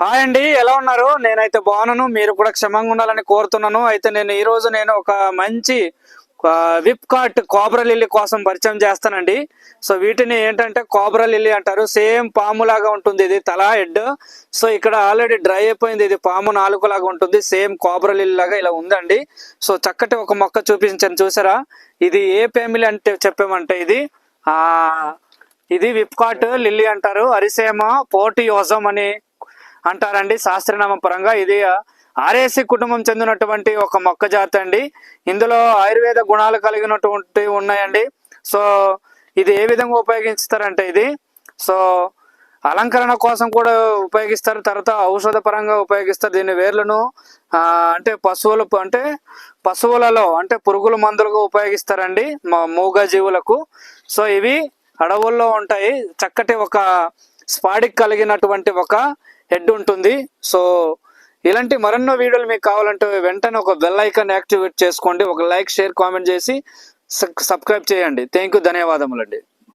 Hi అండి ఎలా ఉన్నారు? నేనైతే బాగున్నాను మీరు కూడా క్షమంగా ఉండాలని కోరుతున్నాను. అయితే నేను ఈరోజు నేను ఒక మంచి విప్ కార్ట్ కోబ్రా లిల్లీ కోసం పరిచయం చేస్తానండి. సో వీటిని ఏంటంటే కోబ్రా లిల్లీ అంటారు. సేమ్ పాము లాగా ఉంటుంది ఇది తల హెడ్. సో ఇక్కడ ఆల్రెడీ డ్రై అయిపోయింది ఇది పాము నాలుగు లాగా ఉంటుంది. సేమ్ కోబ్రా లిల్లీ లాగా ఇలా ఉందండి. సో చక్కటి ఒక మొక్క చూపించాను చూసారా? ఇది ఏ ఫ్యామిలీ అంటే చెప్పామంటే ఇది ఇది విప్కాట్ లిల్లీ అంటారు. అరిసేమ పోటియోజం అని అంటారండి. శాస్త్రనామ పరంగా ఇది ఆర్ఏసి కుటుంబం చెందినటువంటి ఒక మొక్క జాతి అండి. ఇందులో ఆయుర్వేద గుణాలు కలిగినటువంటి ఉన్నాయండి. సో ఇది ఏ విధంగా ఉపయోగిస్తారంటే ఇది? సో అలంకరణ కోసం కూడా ఉపయోగిస్తారు. తర్వాత ఔషధ పరంగా ఉపయోగిస్తారు. దీని వేర్లను అంటే పశువులు అంటే పశువులలో అంటే పురుగుల మందులుగా ఉపయోగిస్తారండి మా మూగ జీవులకు. సో ఇవి అడవుల్లో ఉంటాయి. చక్కటి ఒక స్పాడిక్ కలిగినటువంటి ఒక హెడ్ ఉంటుంది. సో ఇలాంటి మరెన్నో వీడియోలు మీకు కావాలంటే వెంటనే ఒక బెల్ ఐకాన్ యాక్టివేట్ చేసుకోండి. ఒక లైక్ షేర్ కామెంట్ చేసి సబ్స్క్రైబ్ చేయండి. థ్యాంక్ యూ ధన్యవాదములండి.